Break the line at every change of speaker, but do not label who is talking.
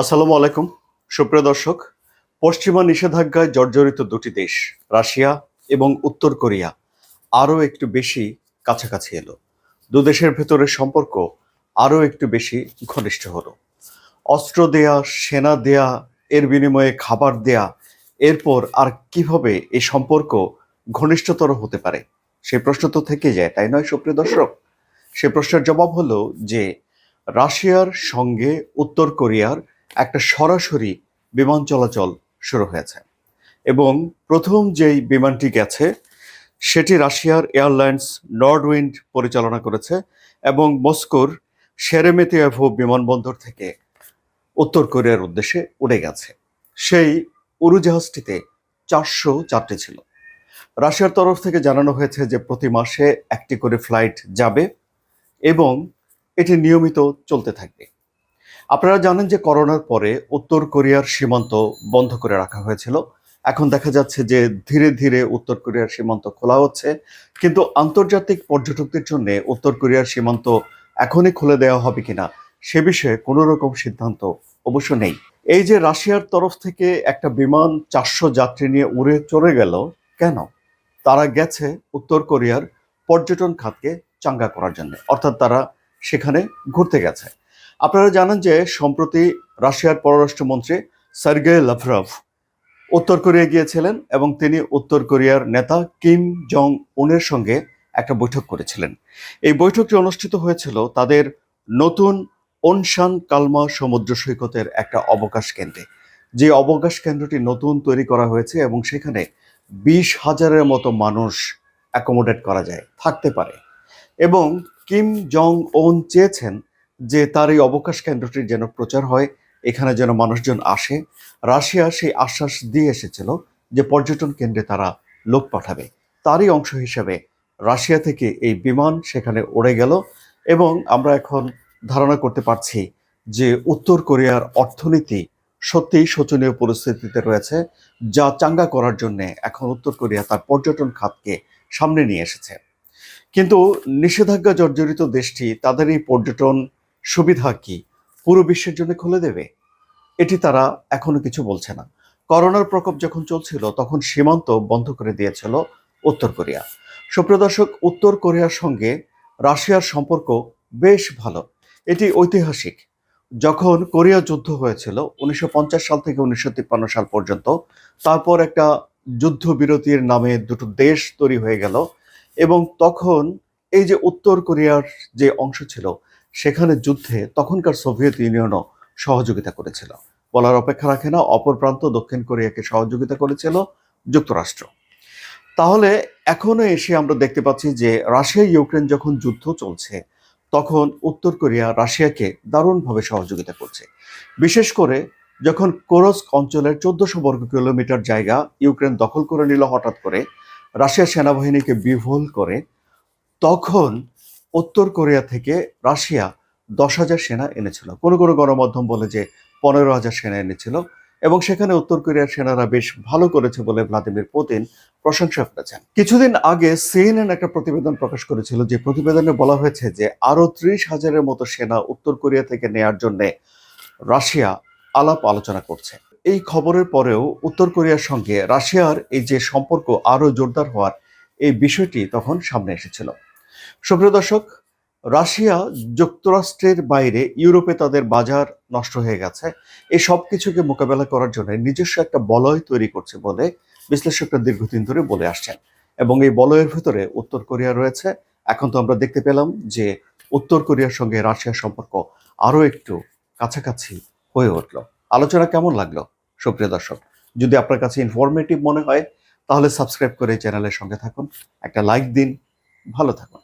আসসালামু আলাইকুম, সুপ্রিয় দর্শক। পশ্চিমা নিষেধাজ্ঞায় জর্জরিত দুটি দেশ, রাশিয়া এবং উত্তর কোরিয়া। আরও একটু বেশি কাছাকাছি এলো। দু দেশের ভেতরের সম্পর্ক আরও একটু বেশি ঘনিষ্ঠ হলো। অস্ত্র দেয়া, সেনা দেয়া, এর বিনিময়ে খাবার দেয়া, এরপর আর কীভাবে এই সম্পর্ক ঘনিষ্ঠতর হতে পারে? সেই প্রশ্ন তো থেকে যায়, তাই নয়, সুপ্রিয় দর্শক? সে প্রশ্নের জবাব হলো যে, রাশিয়ার সঙ্গে উত্তর কোরিয়ার একটা সরাসরি বিমান চলাচল শুরু হয়েছে। এবং প্রথম যেই বিমানটি গেছে, সেটি রাশিয়ার এয়ারলাইন্স নর্ডউইন্ড পরিচালনা করেছে এবং মস্কোর শেরেমেতিয়াভো বিমানবন্দর থেকে উত্তর কোরিয়ার উদ্দেশ্যে উড়ে গেছে। সেই উড়োজাহাজটিতে চারশো চারটি ছিল। রাশিয়ার তরফ থেকে জানানো হয়েছে যে প্রতি মাসে একটি করে ফ্লাইট যাবে এবং এটি নিয়মিত চলতে থাকবে। আপনারা জানেন যে করোনার পরে উত্তর কোরিয়ার সীমান্ত বন্ধ করে রাখা হয়েছিল। এখন দেখা যাচ্ছে যে ধীরে ধীরে উত্তর কোরিয়ার সীমান্ত খোলা হচ্ছে। কিন্তু আন্তর্জাতিক পর্যটকদের জন্য উত্তর কোরিয়ার সীমান্ত এখনই খুলে দেওয়া হবে কিনা সে বিষয়ে কোনো রকম সিদ্ধান্ত অবশ্য নেই। এই যে রাশিয়ার তরফ থেকে একটা বিমান চারশো যাত্রী নিয়ে উড়ে চলে গেল, কেন? তারা গেছে উত্তর কোরিয়ার পর্যটন খাতকে চাঙ্গা করার জন্য। অর্থাৎ তারা সেখানে ঘুরতে গেছে। আপনারা জানেন যে সম্প্রতি রাশিয়ার পররাষ্ট্রমন্ত্রী সার্গে লাভরভ উত্তর কোরিয়া গিয়েছিলেন এবং তিনি উত্তর কোরিয়ার নেতা কিম জং উনের সঙ্গে একটা বৈঠক করেছিলেন। এই বৈঠকটি অনুষ্ঠিত হয়েছিল তাদের নতুন অনশান কালমা সমুদ্র সৈকতের একটা অবকাশ কেন্দ্রে। যে অবকাশ কেন্দ্রটি নতুন তৈরি করা হয়েছে এবং সেখানে বিশ হাজারের মতো মানুষ অ্যাকোমোডেট করা যায়, থাকতে পারে। এবং কিম জং ওন চেয়েছেন যে তার এই অবকাশ কেন্দ্রটির যেন প্রচার হয়, এখানে যেন মানুষজন আসে। রাশিয়া সেই আশ্বাস দিয়ে এসেছিল যে পর্যটন কেন্দ্রে তারা লোক পাঠাবে। তারই অংশ হিসেবে রাশিয়া থেকে এই বিমান সেখানে উড়ে গেল এবং আমরা এখন ধারণা করতে পারছি যে উত্তর কোরিয়ার অর্থনীতি সত্যিই শোচনীয় পরিস্থিতিতে রয়েছে, যা চাঙ্গা করার জন্য এখন উত্তর কোরিয়া তার পর্যটন খাতকে সামনে নিয়ে এসেছে। কিন্তু নিষেধাজ্ঞা জর্জরিত দেশটি তাদের এই পর্যটন সুবিধা কি? পুরো বিশ্বের জন্য খুলে দেবে? এটি তারা এখনও কিছু বলছে না। করোনার প্রকোপ যখন চলছিল, তখন সীমান্ত বন্ধ করে দিয়েছিল উত্তর কোরিয়া। সুপ্রিয় দর্শক, উত্তর কোরিয়ার সঙ্গে রাশিয়ার সম্পর্ক বেশ ভালো। এটি ঐতিহাসিক। যখন কোরিয়া যুদ্ধ হয়েছিল, উনিশশো পঞ্চাশ সাল থেকে উনিশশো তিপ্পান্ন সাল পর্যন্ত, তারপর একটা যুদ্ধবিরতির নামে দুটো দেশ তৈরি হয়ে গেল এবং তখন এই যে উত্তর কোরিয়ার যে অংশ ছিল সেখানে যুদ্ধে তখনকার সোভিয়েত ইউনিয়নও সহযোগিতা করেছিল। বলার অপেক্ষা রাখে না, অপর প্রান্ত দক্ষিণ কোরিয়াকে সহযোগিতা করেছিল যুক্তরাষ্ট্র। তাহলে এখনও এসে আমরা দেখতে পাচ্ছি যে রাশিয়া, ইউক্রেন যখন যুদ্ধ চলছে, তখন উত্তর কোরিয়া রাশিয়াকে দারুণভাবে সহযোগিতা করছে। বিশেষ করে যখন কোরস্ক অঞ্চলের চোদ্দশো বর্গ কিলোমিটার জায়গা ইউক্রেন দখল করে নিল হঠাৎ করে, রাশিয়া সেনাবাহিনীকে বিভোল করে, তখন উত্তর কোরিয়া থেকে রাশিয়া দশ হাজার সেনা এনেছিল। কোনো কোনো গণমাধ্যম বলে যে পনেরো হাজার সেনা এনেছিল এবং সেখানে উত্তর কোরিয়ার সেনারা বেশ ভালো করেছে বলে ভ্লাদিমির পুতিন প্রশংসা করেছেন। কিছুদিন আগে সিএনএন একটা প্রতিবেদন প্রকাশ করেছিল যে প্রতিবেদনে বলা হয়েছে যে আরও ত্রিশ হাজারের মতো সেনা উত্তর কোরিয়া থেকে নেয়ার জন্য রাশিয়া আলাপ আলোচনা করছে। এই খবরের পরেও উত্তর কোরিয়ার সঙ্গে রাশিয়ার এই যে সম্পর্ক আরও জোরদার হওয়ার এই বিষয়টি তখন সামনে এসেছিল। সুপ্রিয় দর্শক, রাশিয়া যুক্তরাষ্ট্রের বাইরে ইউরোপে তাদের বাজার নষ্ট হয়ে গেছে। এই সব কিছুকে মোকাবেলা করার জন্য নিজস্ব একটা বলয় তৈরি করছে বলে বিশ্লেষকরা দীর্ঘদিন ধরে বলে আসছেন। এবং এই বলয়ের ভিতরে উত্তর কোরিয়া রয়েছে। এখন তো আমরা দেখতে পেলাম যে উত্তর কোরিয়ার সঙ্গে রাশিয়ার সম্পর্ক আরও একটু কাছাকাছি হয়ে উঠল। আলোচনা কেমন লাগল, সুপ্রিয় দর্শক? যদি আপনার কাছে ইনফরমেটিভ মনে হয়, তাহলে সাবস্ক্রাইব করে চ্যানেলের সঙ্গে থাকুন। একটা লাইক দিন। ভালো থাকুন।